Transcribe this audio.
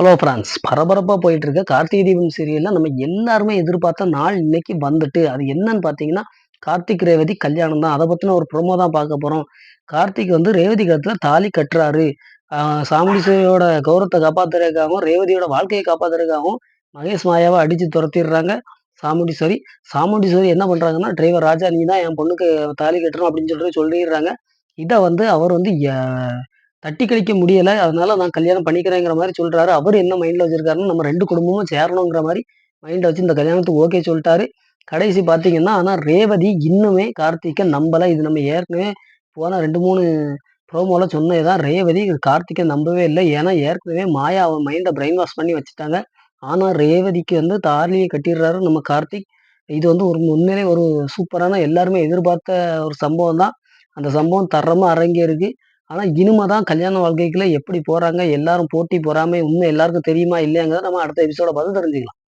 Hello France பரபரப்பாக போயிட்டு இருக்க கார்த்திகை தீபம் சீரியலில் நம்ம எல்லாருமே எதிர்பார்த்த நாள் இன்னைக்கு வந்துட்டு அது என்னன்னு பார்த்தீங்கன்னா கார்த்திக் ரேவதி கல்யாணம் தான். அதை பற்றின ஒரு ப்ரொமோ தான் பார்க்க போகிறோம் கார்த்திக் வந்து ரேவதி கருத்தில் தாலி கட்டுறாரு. சாமுடிசேரியோட கௌரவத்தை காப்பாத்துறதுக்காகவும் ரேவதியோட வாழ்க்கையை காப்பாத்துறதுக்காகவும் மகேஷ் மாயாவை அடித்து துரத்திடுறாங்க. சாமுண்டீஸ்வரி சாமுண்டீஸ்வரி என்ன பண்ணுறாங்கன்னா டிரைவர் ராஜா நீ தான் என் பொண்ணுக்கு தாலி கட்டணும் அப்படின்னு சொல்லிட்டு சொல்லிடுறாங்க. இதை வந்து அவர் வந்து தட்டி கழிக்க முடியலை. அதனால நான் கல்யாணம் பண்ணிக்கிறேங்கிற மாதிரி சொல்கிறாரு அவர் என்ன மைண்டில் வச்சுருக்காருன்னு நம்ம ரெண்டு குடும்பமும் சேரணுங்கிற மாதிரி மைண்டை வச்சு இந்த கல்யாணத்துக்கு ஓகே சொல்லிட்டாரு. கடைசி பார்த்தீங்கன்னா ஆனால் ரேவதி இன்னுமே கார்த்திகை நம்பலை. இது நம்ம ஏற்கனவே போன ரெண்டு மூணு ப்ரோமோவில் சொன்னது தான் ரேவதி கார்த்திகை நம்பவே இல்லை. ஏன்னா ஏற்கனவே மாயா அவன் மைண்டை பிரெயின் வாஷ் பண்ணி வச்சுட்டாங்க. ஆனால் ரேவதிக்கு வந்து தாலியை கட்டிடுறாரு நம்ம கார்த்திக். இது வந்து ஒரு உண்மையிலே ஒரு சூப்பரான எல்லாருமே எதிர்பார்த்த ஒரு சம்பவம் தான் அந்த சம்பவம் தரமாக அரங்கேருக்கு ஆனால் இனிமே தான் கல்யாண வாழ்க்கைக்குள்ள எப்படி போகிறாங்க எல்லாரும் போட்டி போறாமல் உண்மை எல்லாருக்கும் தெரியுமா இல்லையாங்கிறத நம்ம அடுத்த எபிசோட பார்த்து தெரிஞ்சுக்கலாம்.